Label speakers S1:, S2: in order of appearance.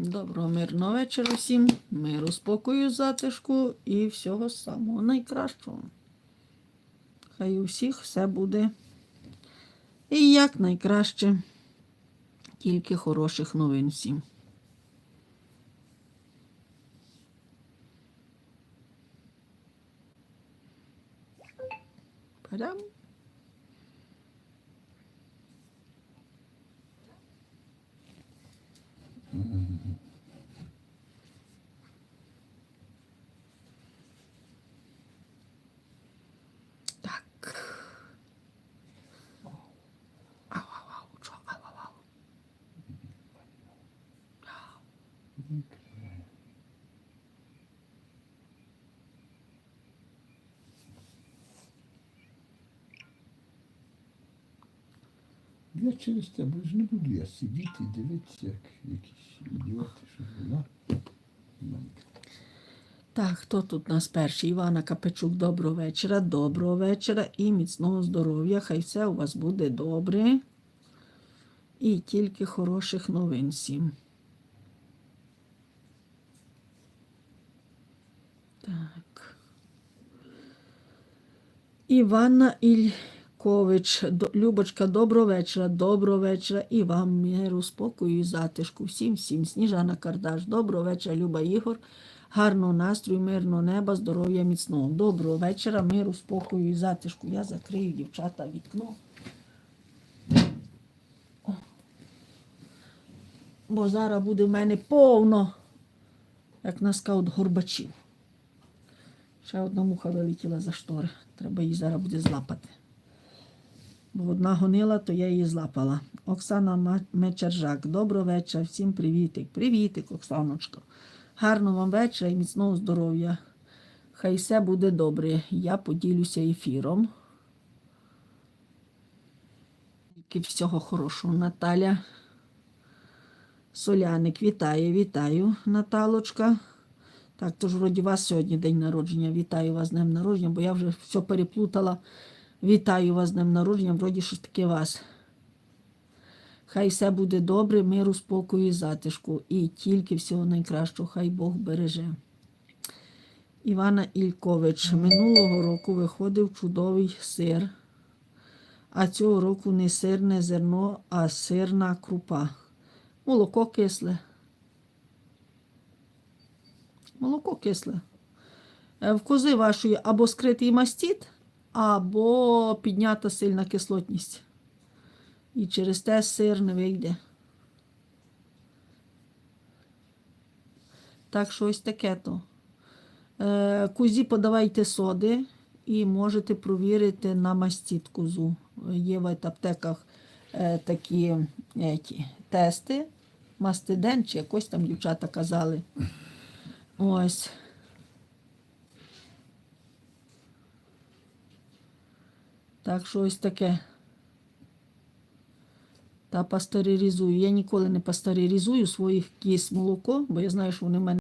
S1: Доброго мирного вечора всім, миру, спокою, затишку і всього самого найкращого. Хай у всіх все буде і як найкраще, тільки хороших новин всім. Падам.
S2: Я через тебе ж не буду я сидіти і дивитися, як якісь ідіоти, що вона.
S1: Так, хто тут нас перший? Івана Капечук, доброго вечора, доброго вечора і міцного здоров'я. Хай все у вас буде добре. І тільки хороших новин всім. Так. Іванна Ількович, Любочка, доброго вечора, доброго вечора і вам миру, спокою і затишку. Всім, всім. Сніжана Кардаш, доброго вечора, Люба Ігор. Гарного настрою, мирного неба, здоров'я міцного. Доброго вечора, миру, спокою і затишку. Я закрию дівчата вікно. Бо зараз буде в мене повно, як на скаут горбачів. Ще одна муха вилетіла за штори. Треба її зараз буде злапати. Бо одна гонила, то я її злапала. Оксана Мечержак. Доброго вечора, всім привітик. Привітик, Оксаночка. Гарного вам вечора і міцного здоров'я. Хай все буде добре. Я поділюся ефіром. Тільки всього хорошого, Наталя. Соляник, вітаю, вітаю, Наталочка. Так, тож вроді вас сьогодні день народження. Вітаю вас з днем народження, бо я вже все переплутала. Вітаю вас з днем народження, вроді щось таке вас. Хай все буде добре, миру, спокою і затишку. І тільки всього найкращого, хай Бог береже. Івана Ількович. Минулого року виходив чудовий сир. А цього року не сирне зерно, а сирна крупа. Молоко кисле. Молоко кисле. Е, В кози вашої або скритий мастіт, або піднята сильна кислотність. І через те сир не вийде. Так що ось таке то. Е, Кузі подавайте соди і можете провірити на мастіт козу. Є в аптеках е, такі е, ті, тести, мастиден, чи якось там дівчата казали. Ось. Так що ось таке. Та пастеризую. Я ніколи не пастеризую своїх кіс молоко, бо я знаю, що вони в мене.